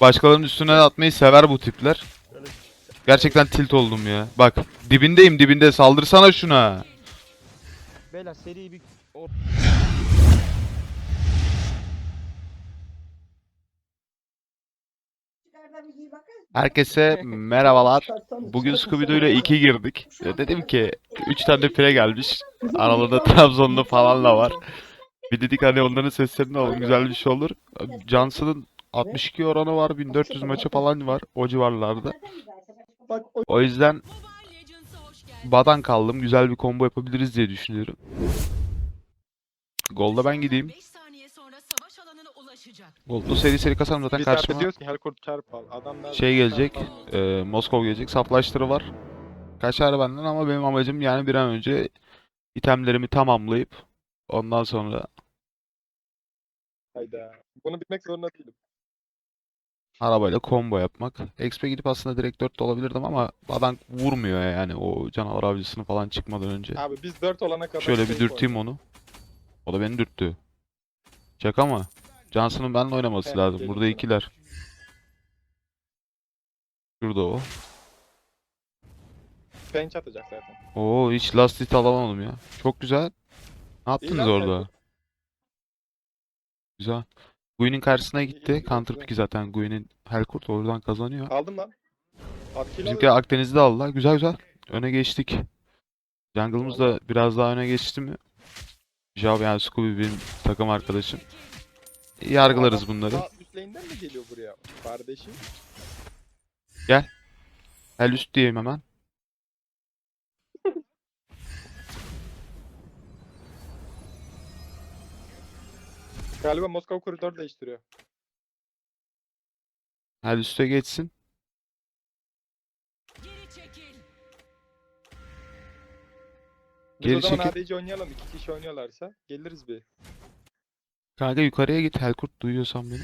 Başkalarının üstüne atmayı sever bu tipler. Gerçekten tilt oldum ya. Bak dibindeyim dibinde saldırsana şuna. Beyler seri bir Herkese merhabalar. Bugün Scooby-Doo ile 2 girdik. Dedim ki 3 tane pire gelmiş. Aralarında Trabzonlu falan da var. Bir dedik hani onların seslerini alalım güzel bir şey olur. Johnson'ın 62 oranı var. 1400 maçı falan var. O civarlarda. bak o O yüzden Badan kaldım. Güzel bir combo yapabiliriz diye düşünüyorum. Golda ben gideyim. 5 saniye sonra savaş alanına ulaşacak. Gold'u seri seri kasarım zaten karşıma. artık diyoruz ki her kurt çarp al. Adamlar Şey gelecek. e, Moskov gelecek. Saplaştırı var. Kaçar benden ama benim amacım yani bir an önce itemlerimi tamamlayıp ondan sonra Hayda. Bunu bilmek zorunda değilim. Arabayla combo yapmak. XP gidip aslında direkt 4 de olabilirdim ama adam vurmuyor yani o canavar avcısını falan çıkmadan önce. Abi biz 4 olana kadar Şöyle bir safe dürteyim onu. O da beni dürttü. Şaka mı? Johnson'ın benimle oynaması Evet, lazım. Burada ikiler. Şurada o. Penç atacak zaten. Oo hiç last hit alamadım ya. Çok güzel. Ne İyi yaptınız lan orada? Güzel. Gui'nin karşısına gitti. Counter pick'i zaten Gui'nin Helkurt oradan kazanıyor. Aldım lan. At kill Bizimki aldım. Akdeniz'i de aldılar. Güzel güzel. Öne geçtik. Jungle'ımız da biraz daha öne geçti mi? Jav yani Scooby benim takım arkadaşım. Yargılarız bunları. üst lane'den mi geliyor buraya? Kardeşim. Hel üst diyeyim hemen. Galiba Moskova koridor değiştiriyor. Hel üste geçsin. Geri çekil. Biz Geri o zaman çekil. ADC oynayalım. İki kişi oynuyorlarsa geliriz bir. Kanka yukarıya git. Helkurt duyuyorsan beni.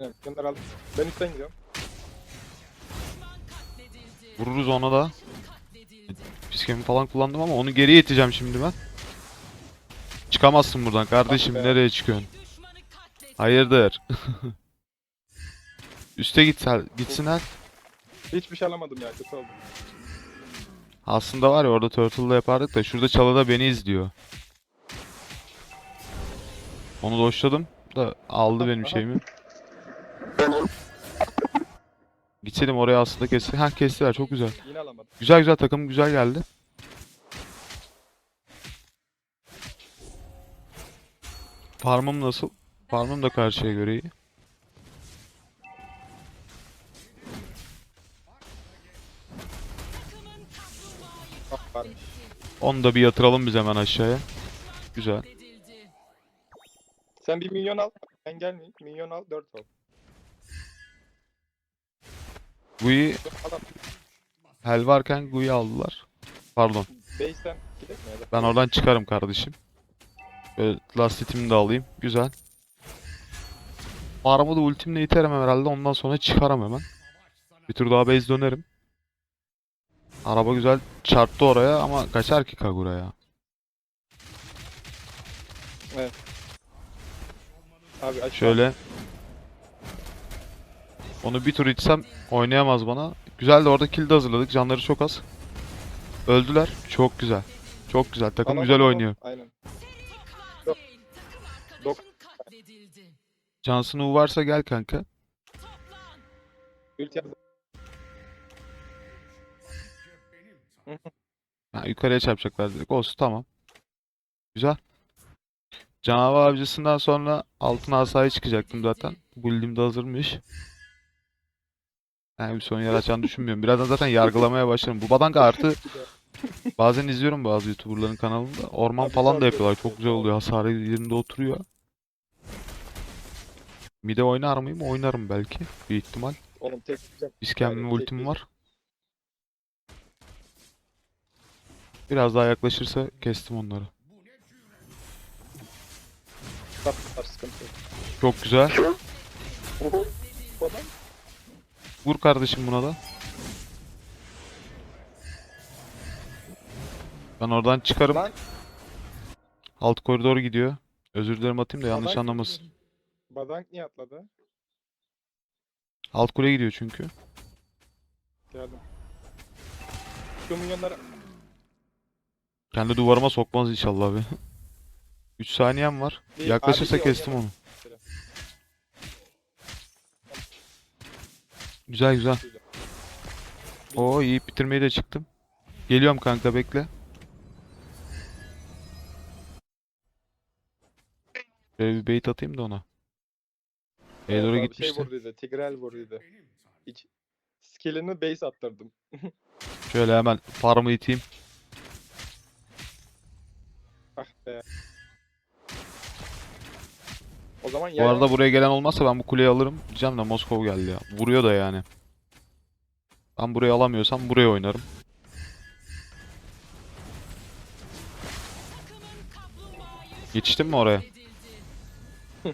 Evet, bunlar aldım. Ben üstten gidiyorum. Düşman katledildi. Vururuz ona da. Katledildi. Piskemi falan kullandım ama onu geri iteceğim şimdi ben. Çıkamazsın buradan kardeşim. be. Nereye çıkıyorsun? Hayırdır? Üste git. Gitsin Hel. Hiçbir şey alamadım ya. Kötü oldu. Aslında var ya orada Turtle'da yapardık da şurada çalıda beni izliyor. Onu doşladım da aldı benim şeyimi. Geçelim oraya aslında kesti. Ha kestiler çok güzel. Yine alamadım. Güzel güzel takım güzel geldi. Farmım nasıl? Farmım da karşıya göre iyi. Onu da bir yatıralım biz hemen aşağıya. Güzel. Sen bir milyon al. Ben gelmeyeyim. Milyon al. 4 ol. Gui Adam hel varken Gui'yi aldılar. Pardon. base'den gidelim mi ya da? Ben oradan çıkarım kardeşim. Böyle last hitimi de alayım. Güzel. Farmı da ultimle iterim herhalde. Ondan sonra çıkarım hemen. Bir tur daha base dönerim. Araba güzel çarptı oraya ama kaçar ki Kagura ya. Abi aşağı. Şöyle. Onu bir tur itsem oynayamaz bana. Güzel de orada kill de hazırladık. Canları çok az. Öldüler. Çok güzel. Çok güzel. Takım Tamam, güzel tamam, oynuyor. Aynen. Johnson U varsa gel kanka. Ha, yukarıya çarpacaklar direkt. Olsun tamam. Güzel. Canavar avcısından sonra altın asayı çıkacaktım zaten. Build'im de hazırmış. Yani bir sorun yaratacağını düşünmüyorum. Birazdan zaten yargılamaya başlarım. Bu badanga artı bazen izliyorum bazı YouTuber'ların kanalında. Orman falan da yapıyorlar. Çok güzel oluyor. Hasarı yerinde oturuyor. Mide oynar mıyım? Oynarım belki. Bir ihtimal. Oğlum tek Aynen, ultim tek- var. Biraz daha yaklaşırsa kestim onları. Sat var sıkıntı yok. Çok güzel. Oho. Bu adam Vur kardeşim buna da. Ben oradan çıkarım. Lan. Alt koridor gidiyor. Özür dilerim atayım da yanlış anlamasın. Badank niye atladı? Alt kule gidiyor çünkü. Geldim. Şu minyonları Kendi duvarıma sokmaz inşallah abi. 3 saniyem var. Bir Yaklaşırsa kestim onu. Güzel güzel. Oo iyi bitirmeyi de çıktım. Geliyorum kanka bekle. Şöyle bir bait atayım da ona. E'ye doğru Abi Şey gitmişti. vurduydu. Tigrel vurduydu. Hiç. Skill'ini base attırdım. Şöyle hemen farmı iteyim. Ah be. O zaman Bu arada buraya gelen olmazsa ben bu kuleyi alırım. Diyeceğim de Moskova geldi ya. Vuruyor da yani. Ben burayı alamıyorsam buraya oynarım. Yetiştin mi oraya?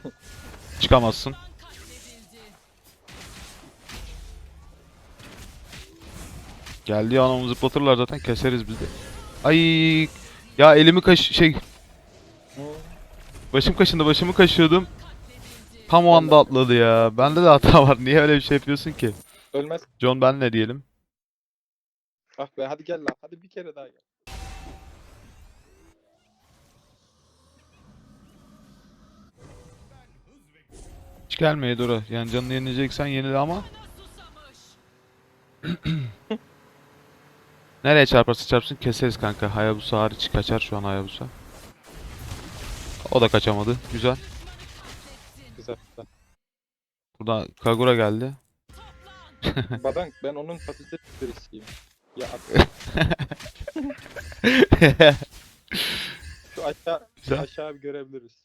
Çıkamazsın. Geldiği an onu zıplatırlar zaten keseriz biz de. Ay ya elimi kaş şey başım kaşındı başımı kaşıyordum. Tam o anda atladı ya. Bende de hata var. Niye öyle bir şey yapıyorsun ki? Ölmez. John ben ne diyelim? Ah be hadi gel lan. Hadi bir kere daha gel. Hiç gelmeye Dora. Yani canını yenileyeceksen yenile ama. nereye çarparsa çarpsın keseriz kanka. Hayabusa hariç kaçar şu an Hayabusa. O da kaçamadı. Güzel. Güzel. güzel. Burada Kagura geldi. Badank ben onun patates birisiyim. Ya. Şu aşağı, şu Güzel. aşağı bir görebiliriz.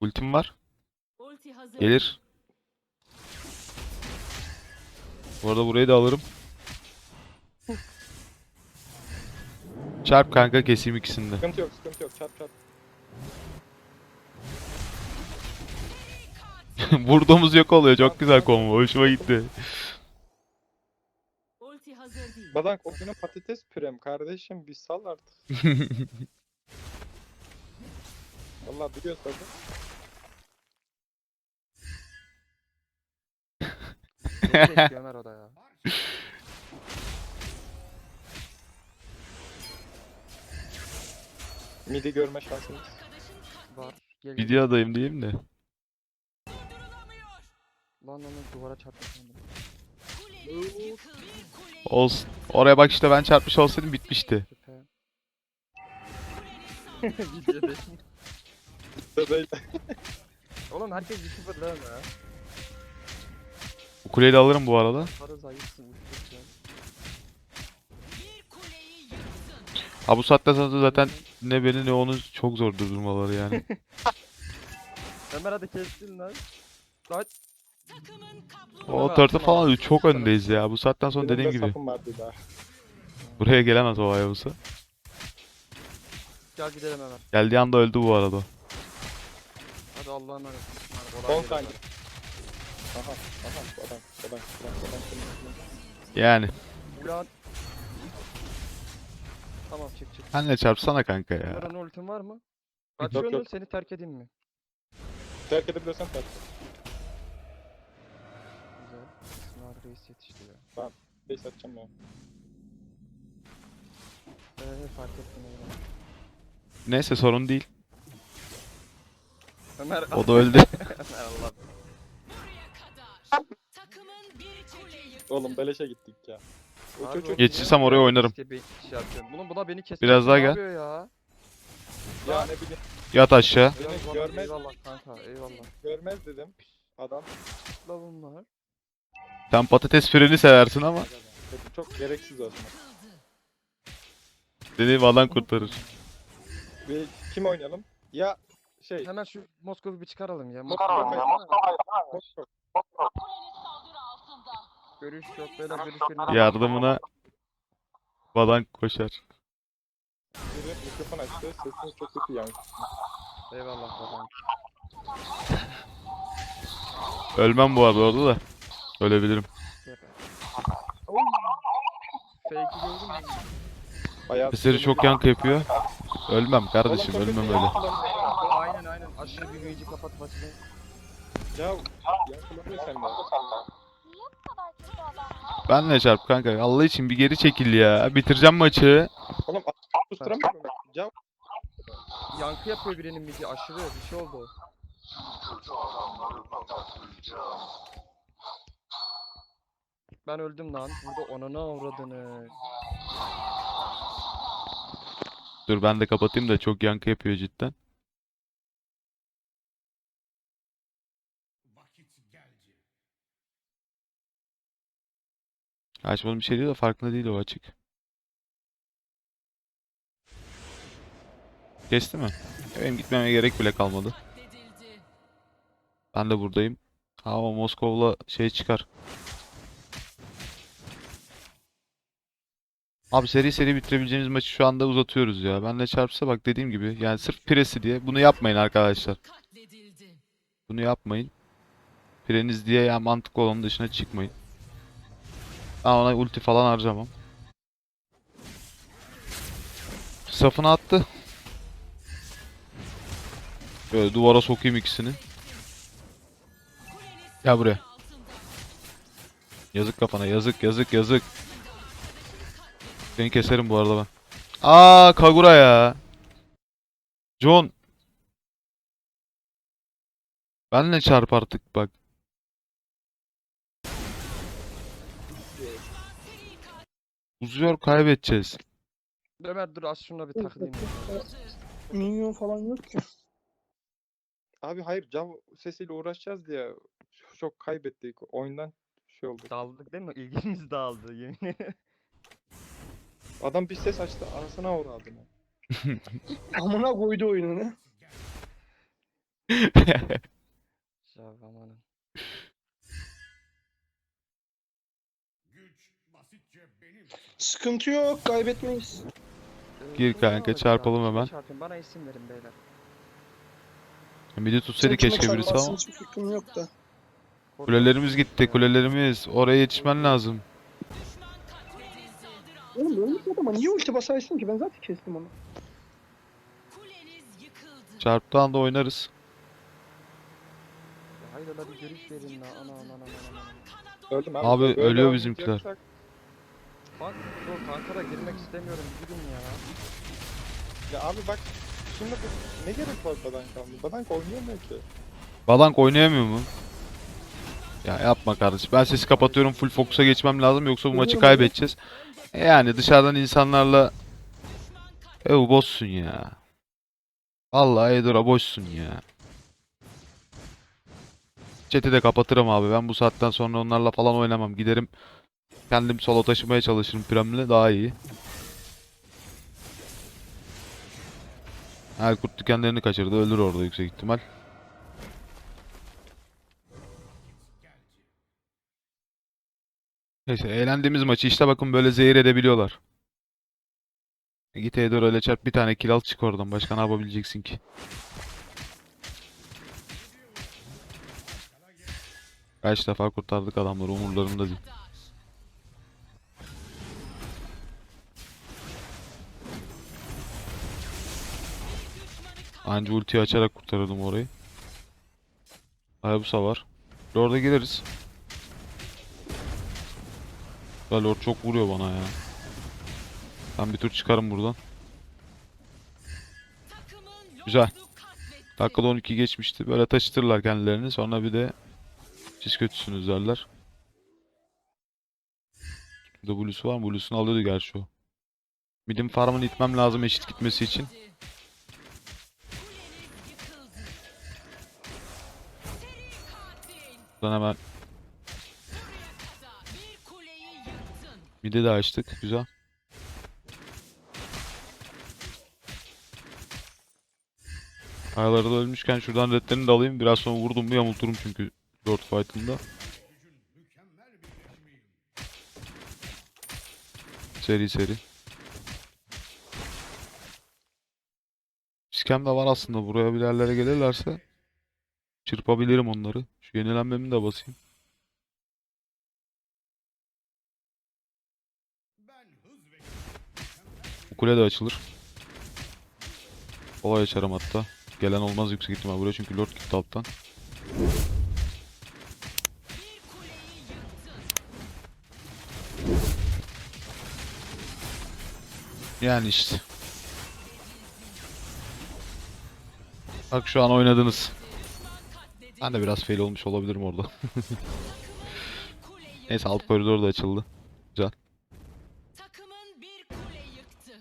Ultim var. Ulti hazır. Gelir. Bu arada burayı da alırım. Çarp kanka keseyim ikisini de. Sıkıntı yok, sıkıntı yok. Çarp çarp. Vurduğumuz yok oluyor. Çok güzel combo. Hoşuma gitti. Ulti hazır değil. Badank o günün patates pürem kardeşim bir sal artık. Vallahi biliyoruz tabii. Beni bekliyor Ömer o da ya. Midi görme şansımız. Var. Geliyor. Videodayım diyeyim de. Lan onu duvara. Kuleyi Olsun. Oraya bak işte ben çarpmış olsaydım bitmişti. Oğlum herkes YouTuber lan ya. Bu kuleyi de alırım bu arada. Para zayıfsın uçtuk ya. Ha bu saatten sonra zaten ne beni ne onu çok zor durdurmaları yani. Ömer hadi kestin lan. Lan O tarafta falan çok öndeyiz ya. Bu saatten sonra dediğim de gibi. sapım vardı daha. Buraya gelemez o Hayabusa. gel gidelim Ömer. Geldiği anda öldü bu arada. Hadi Allah'a emanet. Ömer, 10 kolay saniye. gelsin. Aha, aha, badank, badank, badank, badank, badank. Yani. Ulan. Tamam çık. Senle çarpsana kanka ya. Ömer'in ultin var mı? Yok, Kaçıyorsun yok. seni terk edeyim mi? Terk edebiliyorsan terk. Güzel. Sınav reis yetişti ya. Base atacağım ya. Ee, fark ettim eyvallah. Neyse sorun değil. Ömer O da öldü. Ömer Allah. Takımın bir. Oğlum beleşe gittik ya. Geçirsem oraya oynarım. işte şey? Bunun buna beni kesecek. Biraz daha ne gel. yapıyor ya? ya ne bileyim Yat aşağı. Beni Eyvallah, görmez. eyvallah kanka eyvallah. görmez dedim. Adam La bunlar. Sen patates püreni seversin ama Çok- çok gereksiz olsun. dediğim alan kurtarır. Bir kim oynayalım? Ya şey Hemen şu Moskova'yı bir çıkaralım ya. Moskova Moskova. Görüş yok beyler görüş verin. Yardımına Badan koşar. Biri mikrofon açtı. Sesiniz çok kötü yankı. Eyvallah babam. Ölmem bu arada orada da. Ölebilirim. Fake'i gördün mü? Bayağı Sesleri çok yankı yapıyor. Ölmem kardeşim Oğlum çok ölmem kötü öyle. yankı. Aynen aynen. Aşırı bir büyücü kapat başını. Ya yankılanıyor sende. Benle çarp kanka. Allah için bir geri çekil ya. Bitireceğim maçı. Oğlum a- susturamıyorum. Ya Yankı yapıyor birinin midi aşırı bir şey oldu. Ben öldüm lan. Burada onana avradını. Dur ben de kapatayım da çok yankı yapıyor cidden. Açmadığım bir şey değil de farkında değil o açık. Kesti mi? Benim gitmeme gerek bile kalmadı. Ben de buradayım. Ama Moskov'la şey çıkar. Abi seri seri bitirebileceğimiz maçı şu anda uzatıyoruz ya. Benle çarpsa bak dediğim gibi yani sırf piresi diye bunu yapmayın arkadaşlar. Bunu yapmayın. Pireniz diye ya mantıklı olanın dışına çıkmayın. Ben ona ulti falan harcamam. Safını attı. Böyle duvara sokayım ikisini. Gel buraya. Yazık kafana yazık yazık yazık. Seni keserim bu arada ben. Aa Kagura ya. John. Benle çarp artık bak. Uzuyor kaybedeceğiz. Ömer dur az şuna bir takılayım. ya. Minyon falan yok ki. abi hayır Cav sesiyle uğraşacağız diye çok kaybettik. Oyundan şey oldu. Daldık değil mi? İlgimiz dağıldı yemin ederim. Adam bir ses açtı arasına uğradı. Amına koydu oyununu. Ya amanın. Sıkıntı yok kaybetmeyiz. Ee, Gir kim kanka, çarpalım hemen. Çarpın bana isim verin beyler. Midi tutsaydı keşke birisi ama. Hiçbir fikrim yok da. Kulelerimiz gitti kulelerimiz. Oraya yetişmen lazım. Oğlum ölmüş adama niye ulti basarsın ki? Ben zaten kestim onu. Çarptığı anda oynarız. Hayır öyle bir görüş verin la. Ana ana ana ana Öldüm abi. Ölüyor bizimkiler. Bak dur tankara girmek istemiyorum gidin ya. Ya abi bak şimdi bu ne gerek var Badank aldı? Badank oynayamıyor ki. Balank oynayamıyor mu? Ya yapma kardeşim. Ben sesi kapatıyorum. Full fokus'a geçmem lazım yoksa bu maçı abi. kaybedeceğiz. E Yani dışarıdan insanlarla ev boşsun ya. Vallahi Edora boşsun ya. Chat'i de kapatırım abi. Ben bu saatten sonra onlarla falan oynamam. Giderim kendim solo taşımaya çalışırım Prem'le daha iyi. Erkurt dikenlerini kaçırdı. Ölür orada yüksek ihtimal. Neyse eğlendiğimiz maçı işte bakın böyle zehir edebiliyorlar. Git Eidor öyle çarp bir tane kill al çık oradan. Başka ne yapabileceksin ki? Kaç defa kurtardık adamları umurlarında değil. Anca ultiyi açarak kurtarırdım orayı. Hayabusa var. Lord'a gireriz. Ya Lord çok vuruyor bana ya. Ben bir tur çıkarım buradan. Güzel. Dakikada 12 geçmişti. Böyle taşıtırlar kendilerini. Sonra bir de siz kötüsünüz derler. Burada Blue'su var mı? Blue'sunu alıyordu gerçi o. Mid'in farmını itmem lazım eşit gitmesi için. Buradan hemen mid'i de açtık. Güzel. Kayaları da ölmüşken şuradan redlerini de alayım. Biraz sonra vurdum mu yamulturum çünkü Lord fight'ında. Seri seri. Skem de var aslında. Buraya bir yerlere gelirlerse çırpabilirim onları. Şu yenilenmemi de basayım. Bu kule de açılır. Kolay açarım hatta. Gelen olmaz yüksek ihtimal buraya çünkü Lord gitti alttan. Yani işte. Bak şu an oynadınız. Ben de biraz fail olmuş olabilirim orada. Neyse alt koridor da açıldı. Takımın bir kule yıktı.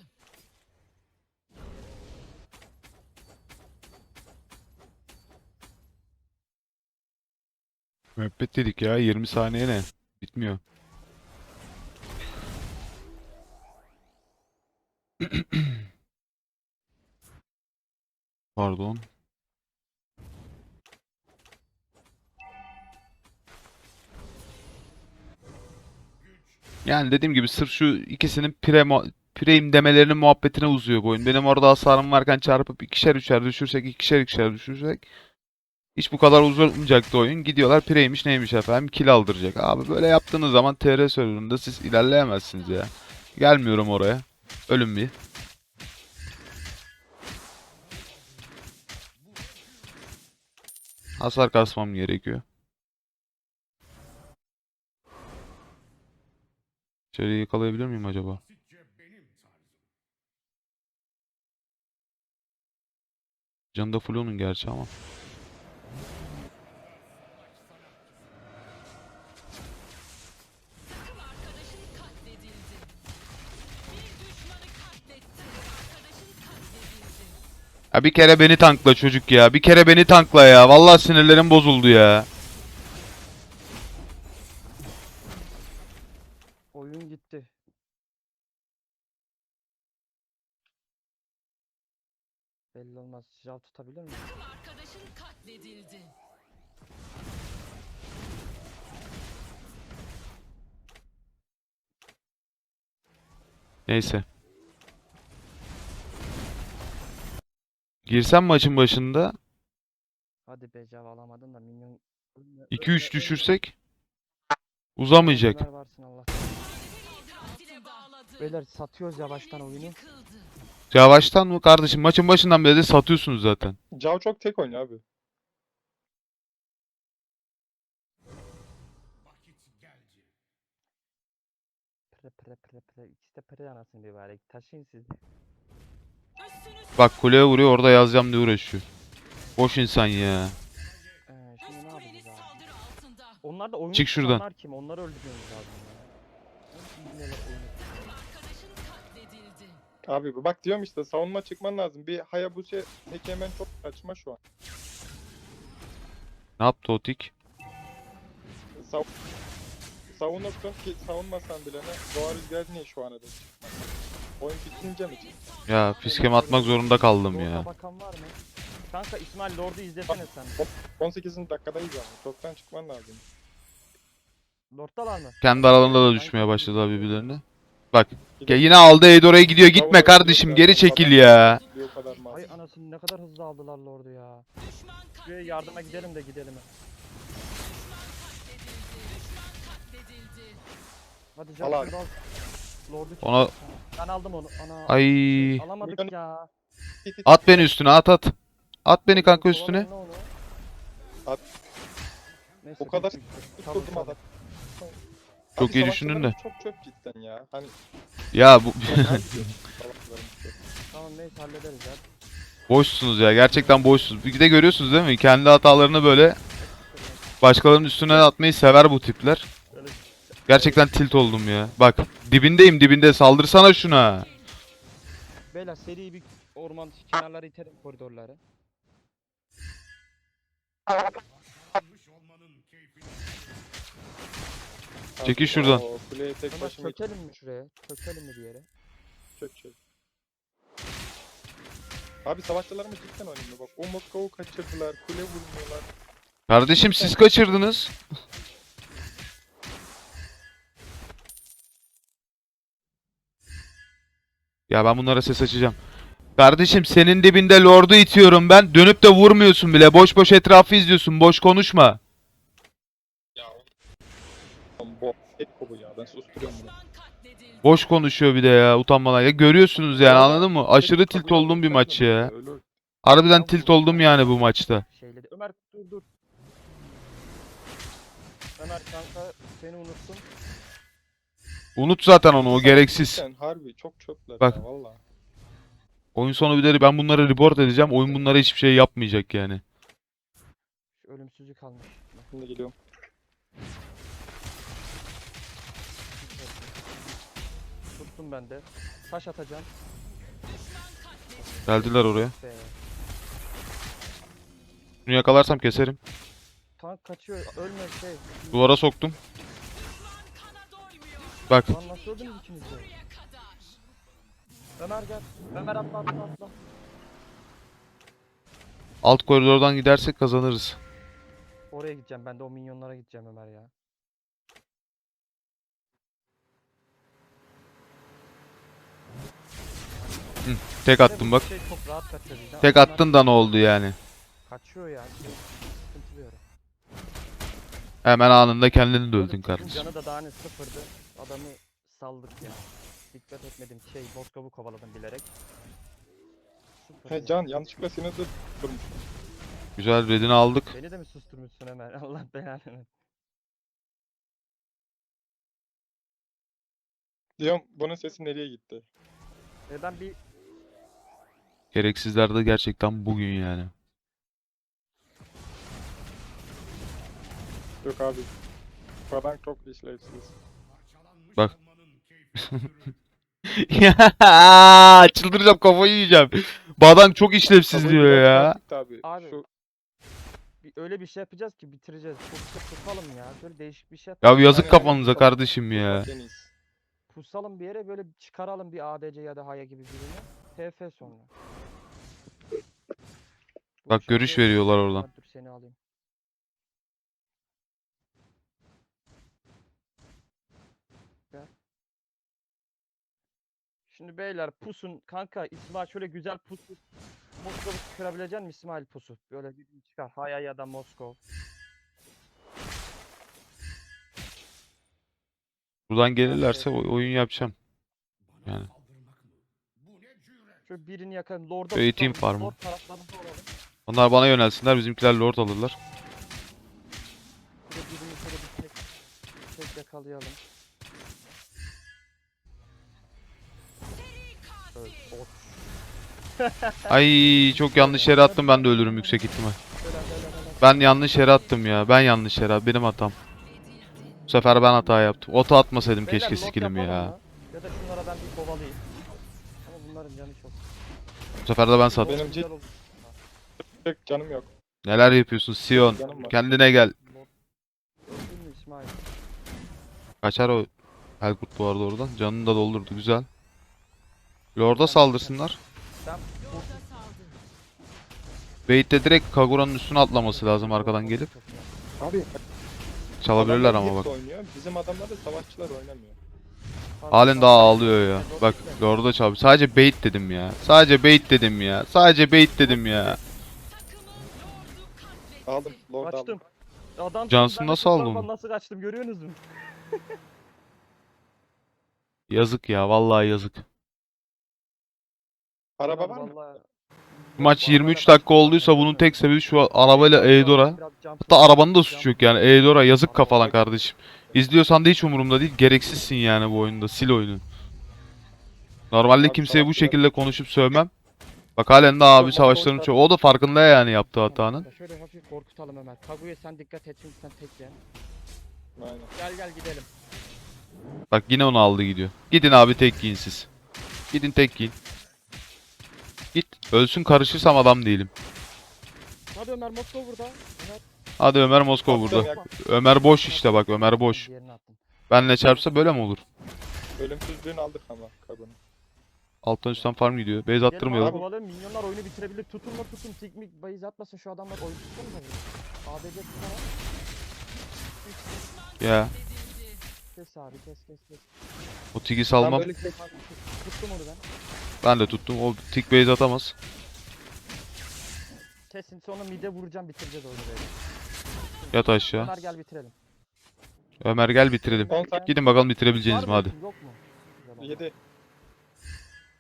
Müebbet dedik ya 20 saniye ne? Bitmiyor. Pardon. Yani dediğim gibi sırf şu ikisinin pire mu- preyim demelerinin muhabbetine uzuyor bu oyun. Benim orada hasarım varken çarpıp ikişer üçer düşürsek, ikişer ikişer düşürsek hiç bu kadar uzamayacaktı oyun. Gidiyorlar pireymiş neymiş efendim kill aldıracak. Abi böyle yaptığınız zaman TR serverında siz ilerleyemezsiniz ya. Gelmiyorum oraya. Ölüm bir. Hasar kasmam gerekiyor. Şöyle yakalayabilir miyim acaba? Canı da full onun gerçi ama. Ya bir kere beni tankla çocuk ya. Bir kere beni tankla ya. Vallahi sinirlerim bozuldu ya. Oyun gitti. Belli olmaz. Jav tutabilir mi? Takım arkadaşın katledildi. Neyse. Girsem maçın başında Hadi be Jav alamadın da minyon... 2-3 düşürsek uzamayacak. Varsın Allah. Beyler satıyoruz yavaştan oyunu. Yıkıldı. Yavaştan mı kardeşim? Maçın başından beri de satıyorsunuz zaten. Cao çok tek oynuyor abi. Pre pre pre pre. İkisi de pre anasını bir bari. Taşıyın siz. Bak kuleye vuruyor orada yazacağım diye uğraşıyor. Boş insan ya. Ee, şimdi ne yapacağız abi? Onlar da oyunu Çık şuradan. tutanlar kim? Onları öldürmemiz lazım ya. Nasıl bilmeler oyunu? Abi bak diyorum işte savunma çıkman lazım. Bir Hayabusa Hekemen çok saçma şu an. Ne yaptı o tik? Sav Savunuyorsun ki savunmasan bile ne? Doğa rüzgarı niye şu ana dek? Oyun bitince mi? Ya fiskemi atmak zorunda kaldım Lord'a ya. bakan var mı? Kanka İsmail Lord'u izlesene sen. 18. dakikadayız ama. Çoktan çıkman lazım. Lord'dalar mı? Kendi aralarında da düşmeye başladılar birbirlerine. Bak ya yine aldı Eidora'ya gidiyor. Gitme kardeşim geri çekil ya. Ay anasını ne kadar hızlı aldılar Lord'u ya. Şuraya yardıma gidelim de gidelim. Hadi Al canım abi. al. Lord'u. Ona Ben aldım onu. Ana. ay Alamadık ya. At beni üstüne at at. At beni kanka Kovalayın üstüne. onu. At. Neyse, O kadar. Tutturdum Tabii, adam. Çok Abi iyi düşündün de. Çok çöp cidden ya. Hani Ya bu çöp. Tamam neyse hallederiz ya. boşsunuz ya. Gerçekten boşsunuz. Bir de görüyorsunuz değil mi? Kendi hatalarını böyle başkalarının üstüne atmayı sever bu tipler. Gerçekten tilt oldum ya. Bak dibindeyim dibinde saldırsana şuna. Beyler seri bir orman kenarları itelim koridorları. Çekil şuradan. Oo, kuleye tek başıma çökelim mi şuraya? Çökelim mi bir yere? çök çök. Abi savaşçılarımız cidden önemli bak. O Moskova'yı kaçırdılar. Kule vurmuyorlar. Kardeşim siz kaçırdınız. Ya ben bunlara ses açacağım. Kardeşim senin dibinde lordu itiyorum ben. Dönüp de vurmuyorsun bile. Boş boş etrafı izliyorsun. Boş konuşma. Bu Eko bu ya. Ben susturuyorum bunu. Boş konuşuyor bir de ya utanmadan. Ya görüyorsunuz yani anladın mı? Aşırı tilt olduğum bir maç ya. Öyle- Harbiden tilt oldum yani bu maçta. Ömer dur dur. Ömer kanka seni unuttum. Unut zaten onu o gereksiz. Harbi çok çöpler Bak. ya valla. Oyun sonu bir de ben bunları report edeceğim. Oyun bunlara hiçbir şey yapmayacak yani. Ölümsüzlük almış. Şimdi geliyorum. Tuttum ben de. Taş atacağım. Geldiler oraya. Be. Bunu yakalarsam keserim. Tank kaçıyor. Ölme şey. Duvara soktum. Bak Lan nasıl öldünüz ikiniz de? Ömer gel. Ömer atla atla atla. alt koridordan gidersek kazanırız. Oraya gideceğim. Ben de o minyonlara gideceğim Ömer ya. Tek Bir de attım bak. Şey çok rahat kaçıyor bizden. Tek Adamlar attın da ne oldu yani? Kaçıyor ya. Sıkıntı bir ara. Hemen anında kendini de öldün kardeşim. Canı da daha ne sıfırdı. Adamı saldık ya. Dikkat etmedim. Şey Moskov'u kovaladım bilerek. Sıfır He ya. Can yanlışlıkla seni de durmuş. Güzel redini aldık. Beni de mi susturmuşsun Ömer? Allah belanı. versin. Diyorum bunun sesi nereye gitti? E ben bir Gereksizler de gerçekten bugün yani. Yok abi. Falan çok işlevsiz. Bak. ya çıldıracağım kafayı yiyeceğim. Bu adam çok işlevsiz diyor ya. mantıklı Abi. Abi. Şu bir öyle bir şey yapacağız ki bitireceğiz. Çok tutalım ya. Böyle değişik bir şey Ya yapalım. yazık kafanıza kardeşim ya. Pusalım bir yere böyle çıkaralım bir ADC ya da Haya gibi birini. TF sonra. Bak görüş veriyorlar oradan. Dur seni alayım. Gel. Şimdi beyler pusun kanka İsmail şöyle güzel pusu. Moskov'u çıkarabilecek misin İsmail pusu? Böyle bir çıkar. Haya ya da Moskov. Buradan gelirlerse oy- oyun yapacağım. Yani. Şöyle birini yakalım. Lord'a Eğiteyim tutalım, farmı. Lord taraflarında olalım. Onlar bana yönelsinler bizimkiler lord alırlar. Şöyle birini şöyle bir tek, tek yakalayalım. Evet, ot. Ay çok yanlış yere attım ben de ölürüm yüksek ihtimal. Ben yanlış yere attım ya. Ben yanlış yere benim hatam. Bu sefer ben hata yaptım. Oto atmasaydım Beyler, keşke skillimi ya. Ya da şunlara ben bir kovalayayım. Ama bunların canı çok. Bu sefer de ben sattım. Benim cid- Pek canım yok. Neler yapıyorsun Sion? Canım var. Kendine gel. Mü İsmail? Kaçar o Helkurt bu arada oradan. Canını da doldurdu güzel. Lord'a saldırsınlar. Sen Bait'te direkt Kagura'nın üstüne atlaması lazım arkadan gelip. Abi Çalabilirler adamlar ama hepsi bak. oynuyor. Bizim adamlar da savaşçılar oynamıyor. Halen daha ağlıyor ya. Bak Lord'a çal. Sadece bait dedim ya. Sadece bait dedim ya. Sadece bait dedim ya. Aldım. Lord aldım. Kaçtım. Adam Johnson nasıl aldı onu? Nasıl kaçtım görüyorsunuz mu? Yazık ya. Vallahi yazık. Araba var mı? Vallahi- Bu maç Bu 23 arabayla dakika olduysa bunun tek sebebi şu arabayla Eidora. Biraz jump Hatta rope- arabanın da suçu yok yani. Eidora yazık kafalan kardeşim. İzliyorsan da hiç umurumda değil. Gereksizsin yani bu oyunda. Sil oyunu. Normalde Abi kimseye bu şekilde konuşup sövmem. Bak halen de abi savaşların çoğu. O da farkında yani yaptığı hatanın. Şöyle hafif korkutalım Ömer. Kaguya sen dikkat et çünkü sen tek yen. Aynen. Gel gel gidelim. Bak yine onu aldı gidiyor. Gidin abi tek giyin siz. Gidin tek giyin. Git. Ölsün karışırsam adam değilim. Hadi Ömer Moskova burada. Ömer. Hadi Ömer Moskova burada. Ömer boş işte bak Ömer boş. Diğerini attım. Benle çarpsa böyle mi olur? Ölümsüzlüğünü aldık ama kabını. Alttan üstten farm gidiyor. Base Gelin abi kovalayalım. Minyonlar oyunu bitirebilir. Tutun mu tutun. Tikmik bayız atmasın şu adamlar oyun tutsun mu? ADC tutsana. Ya. Kes abi kes kes kes. O Ben salmam. tek Abi, Tuttum onu ben. Ben de tuttum. O tik base atamaz. Kesin sonra mide vuracağım bitireceğiz oyunu böyle. Yat aşağı. Ömer gel bitirelim. Ömer gel bitirelim. Gidin bakalım bitirebileceğiniz mi hadi. Yok mu? Güzel oldu. 7.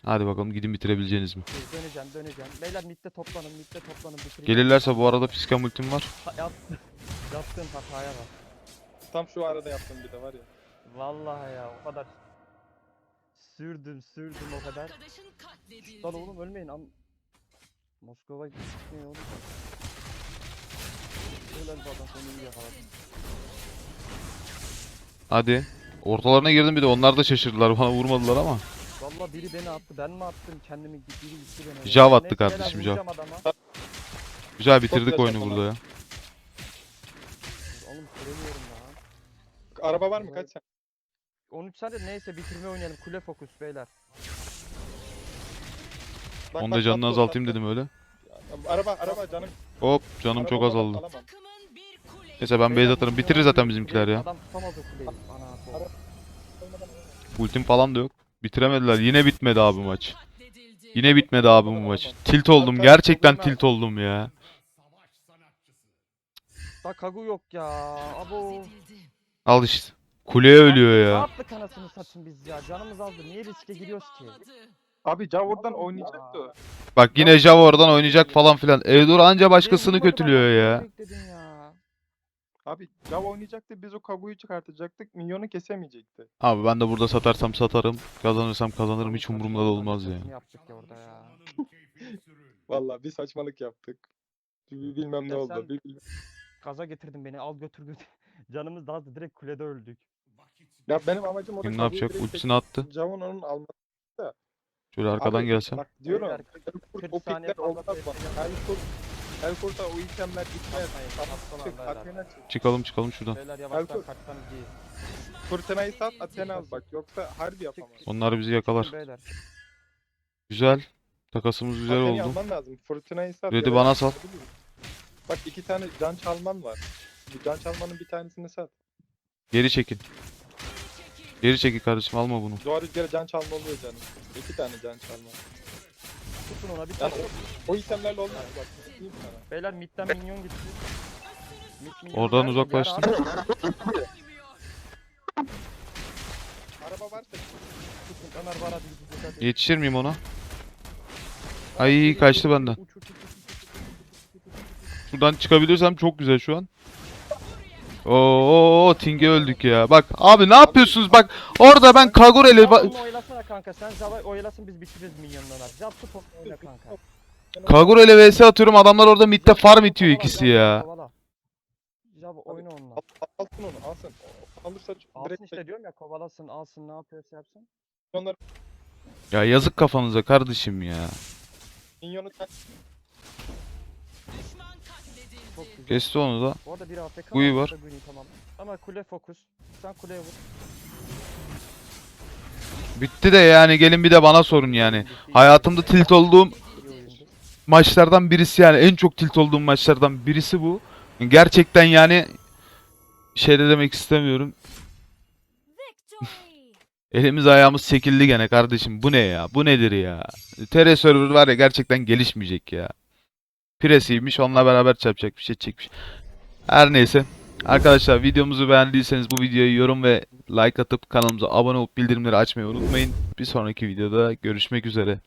Hadi bakalım gidin bitirebileceğiniz mi? Döneceğim döneceğim. Beyler midde toplanın midde toplanın bitireceğim. Gelirlerse bu arada fiskal multim var. Ha, yap- Yaptığım hataya bak. Tam şu arada yaptım bir de var ya. Vallahi ya o kadar sürdüm sürdüm o kadar. Arkadaşın katledildi. Lan oğlum ölmeyin am. Moskova gitmiyor oğlum. Adam onu iyi yakaladım. Hadi. Ortalarına girdim bir de onlar da şaşırdılar bana vurmadılar ama. Valla biri beni attı ben mi attım kendimi biri gitti beni. Jav attı kardeşim, Jav. Güzel bitirdik oyunu burada ya. Oğlum süremiyorum lan. Araba var mı? Kaç sen? 13 saniye neyse bitirme oynayalım. Kule fokus beyler. Bak, Onu bak, da canını bak, azaltayım bak. dedim öyle. Araba araba canım. Hop canım araba çok azaldı. alamam. Neyse ben base atarım. Bitirir zaten bizimkiler ya. Adam kuleyi. Ana. Ultim falan da yok. Bitiremediler. Yine bitmedi abi maç. Yine bitmedi abi bu maç. Tilt oldum. Gerçekten tilt oldum ya. Da Kagu yok ya. Abo. Al işte. Kuleye ölüyor Ne ya. yaptık anasını satın biz ya? Canımız aldı. Niye riske giriyoruz ki? Abi Jav oradan oynayacaktı o. Bak yine Java oradan oynayacak falan filan. Edur anca başkasını kötülüyor kadar ya. bekledin ya. Abi Jav oynayacaktı biz o Kagu'yu çıkartacaktık. Minyonu kesemeyecekti. Abi ben de burada satarsam satarım. Kazanırsam kazanırım. Hiç umurumda da olmaz ya. Ne yaptık ya orada ya? Vallahi bir saçmalık yaptık. Bir- Bilmem ne oldu. bir- bir- Gaza getirdin beni. Al götür götür. Canımız da azdı. Direkt kulede öldük. Ya benim amacım orada Kim ne yapacak? Ultisini attı. Jav'ın onun alması. Şöyle arkadan Abi, gelsem. Bak diyorum. Elkurt 40 o pikler olmaz bana. yapacağım. Elkurt Elkurt'a o itemler gitmez. Çık. Athena çık. Çıkalım çıkalım şuradan. Beyler yavaştan Elkurt. kaçsanız iyi. Fırtınayı sat Athena al bak. Yoksa harbi yapamaz. Onlar bizi yakalar. Beyler. Güzel. Takasımız güzel Athena'yı oldu. alman lazım. Fırtınayı sat. Red'i ya da- bana sal. Bak iki tane can çalman var. Can çalmanın bir tanesini sat. Geri çekin. Geri çekin kardeşim alma bunu. Doğa rüzgarı can çalma oluyor canım. İki tane can çalma. Tutun ona bir tane. o, o itemlerle olmaz bak. sana. Beyler midden minyon gitti. Mid minyon Oradan geldi, uzaklaştım. abi Araba varsa tutun, Ömer var hadi hadi. Yetişir miyim ona? Ay kaçtı benden. Uç, uç, uç, uç, uç, uç, uç, uç, uç, uç. Şuradan çıkabilirsem çok güzel şu an. Oo Ting'e öldük ya. Bak abi ne yapıyorsunuz bak. Orada ben Sen ba- oylasana kanka sen Zava oylasın biz bitiririz minyonla Ömer. Zap tut oyla kanka. Kagureli vs atıyorum adamlar orada midde farm itiyor ikisi ya. Zava oyna onunla. al, alsın onu alsın. Alırsa Alsın direkt işte diyorum ya kovalasın alsın ne yapıyorsa yapsın. minyonları Ya yazık kafanıza kardeşim ya. minyonu katledildi. Çok güzel. Kesti onu da. Bu arada bir AFK varsa var. Guyu tamam. Ama kule fokus. Sen kuleye vur. Bitti de yani gelin bir de bana sorun yani. Hayatımda tilt olduğum maçlardan birisi yani en çok tilt olduğum maçlardan birisi bu. Gerçekten yani şey de demek istemiyorum. Elimiz ayağımız çekildi gene kardeşim. Bu ne ya? Bu nedir ya? TR server var ya gerçekten gelişmeyecek ya. Presiymiş onunla beraber çarpacak bir şey çekmiş. Her neyse. Arkadaşlar videomuzu beğendiyseniz bu videoyu yorum ve like atıp kanalımıza abone olup bildirimleri açmayı unutmayın. Bir sonraki videoda görüşmek üzere.